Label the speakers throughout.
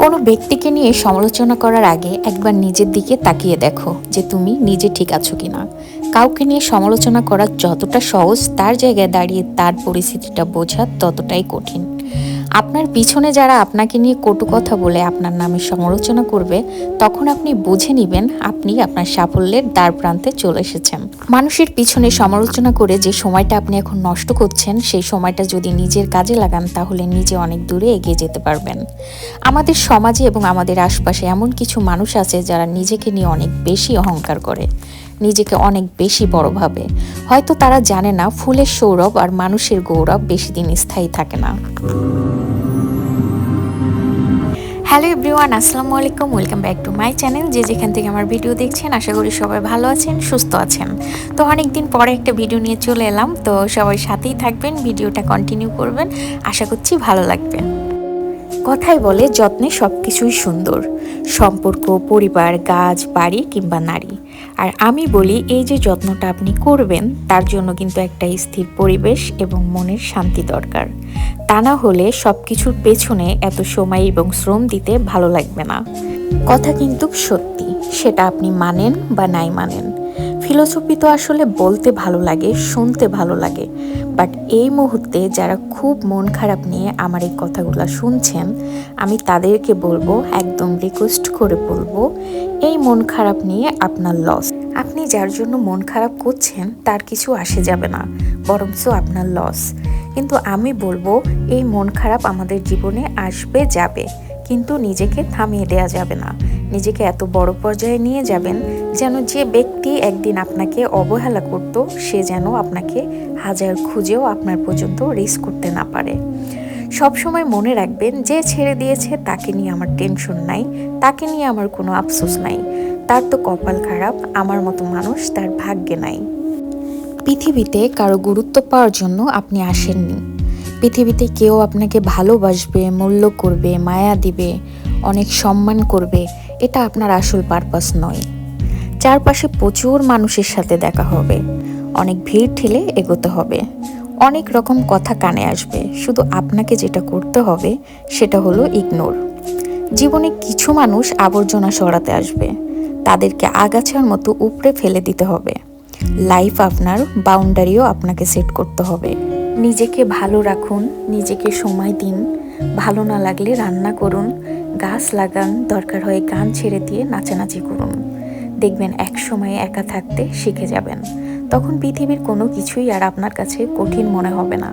Speaker 1: কোনো ব্যক্তিকে নিয়ে সমালোচনা করার আগে একবার নিজের দিকে তাকিয়ে দেখো যে তুমি নিজে ঠিক আছো কি না কাউকে নিয়ে সমালোচনা করা যতটা সহজ, তার জায়গায় দাঁড়িয়ে তার পরিস্থিতিটা বোঝা ততটাই কঠিন। আপনার পিছনে যারা আপনাকে নিয়ে কটু কথা বলে আপনার নামে সমালোচনা করবে, তখন আপনি বুঝে নেবেন আপনি আপনার সাফল্যের দ্বার প্রান্তে চলে এসেছেন। মানুষের পিছনে সমালোচনা করে যে সময়টা আপনি এখন নষ্ট করছেন, সেই সময়টা যদি নিজের কাজে লাগান, তাহলে নিজে অনেক দূরে এগিয়ে যেতে পারবেন। আমাদের সমাজে এবং আমাদের আশপাশে এমন কিছু মানুষ আছে যারা নিজেকে নিয়ে অনেক বেশি অহংকার করে। নিজেকে অনেক বেশি বড় ভাবে। হয়তো তারা জানে না, ফুলের সৌরভ আর মানুষের গৌরব বেশি দিন স্থায়ী থাকে না। হ্যালো এভরিওয়ান, আসসালামু আলাইকুম, welcome back to my channel. যে যেখান থেকে আমার ভিডিও দেখছেন, আশা করি সবাই ভালো আছেন, সুস্থ আছেন। তো অনেক দিন পরে একটা ভিডিও নিয়ে চলে এলাম, তো সবাই সাথেই থাকবেন, ভিডিওটা কন্টিনিউ করবেন। আশা করছি ভালো লাগবে। কথাই বলে যত্নে সব কিছুই সুন্দর। সম্পর্ক, পরিবার, গাছ, বাড়ি কিংবা নারী। আর আমি বলি, এই যে যত্নটা আপনি করবেন, তার জন্য কিন্তু একটা স্থির পরিবেশ এবং মনের শান্তি দরকার। তা না হলে সব কিছুর পেছনে এত সময় এবং শ্রম দিতে ভালো লাগবে না। কথা কিন্তু সত্যি, সেটা আপনি মানেন বা নাই মানেন। ফিলোসফি তো আসলে বলতে ভালো লাগে, শুনতে ভালো লাগে। বাট এই মুহূর্তে যারা খুব মন খারাপ নিয়ে আমার এই কথাগুলো শুনছেন, আমি তাদেরকে বলব, একদম রিকোয়েস্ট করে বলব, এই মন খারাপ নিয়ে আপনার লস আপনি যার জন্য মন খারাপ করছেন, তার কিছু আসে যাবে না, বরঞ্চ আপনার লস কিন্তু আমি বলব, এই মন খারাপ আমাদের জীবনে আসবে, যাবে। কিন্তু নিজেকে থামিয়ে দেওয়া যাবে না। নিজেকে এত বড় পর্যায়ে নিয়ে যাবেন যেন যে ব্যক্তি একদিন আপনাকে অবহেলা করত, সে যেন আপনাকে হাজার খুঁজেও আপনার পর্যন্ত রেস করতে না পারে। সবসময় মনে রাখবেন, যে ছেড়ে দিয়েছে তাকে নিয়ে আমার টেনশন নাই, তাকে নিয়ে আমার কোনো আফসোস নাই। তার তো কপাল খারাপ, আমার মতো মানুষ তার ভাগ্যে নাই। পৃথিবীতে কারও গুরুত্ব পাওয়ার জন্য আপনি আসেননি। পৃথিবীতে কেউ আপনাকে ভালোবাসবে, মূল্য করবে, মায়া দিবে, অনেক সম্মান করবে এটা আপনার আসল পারপাস নয়। চারপাশে প্রচুর মানুষের সাথে দেখা হবে। অনেক ভিড় ঠেলে এগোতে হবে। অনেক রকম কথা কানে আসবে। শুধু আপনাকে যেটা করতে হবে, সেটা হলো ইগনোর জীবনে কিছু মানুষ আবর্জনা সরাতে আসবে। তাদেরকে আগাছার মতো উপড়ে ফেলে দিতে হবে। লাইফ আপনার বাউন্ডারিও আপনাকে সেট করতে হবে। নিজেকে ভালো রাখুন, নিজেকে সময় দিন। ভালো না লাগলে রান্না করুন। গাছ লাগান দরকার হয় গান ছেড়ে দিয়ে নাচানাচি করুন। দেখবেন এক সময়ে একা থাকতে শিখে যাবেন। তখন পৃথিবীর কোনো কিছুই আর আপনার কাছে কঠিন মনে হবে না।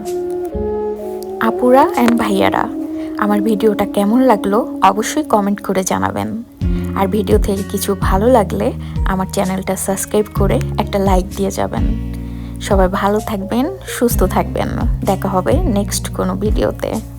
Speaker 1: আপুরা অ্যান্ড ভাইয়ারা, আমার ভিডিওটা কেমন লাগল অবশ্যই কমেন্ট করে জানাবেন। আর ভিডিও থেকে কিছু ভালো লাগলে আমার চ্যানেলটা সাবস্ক্রাইব করে একটা লাইক দিয়ে যাবেন। সবাই ভালো থাকবেন, সুস্থ থাকবেন। দেখা হবে নেক্সট কোনো ভিডিওতে।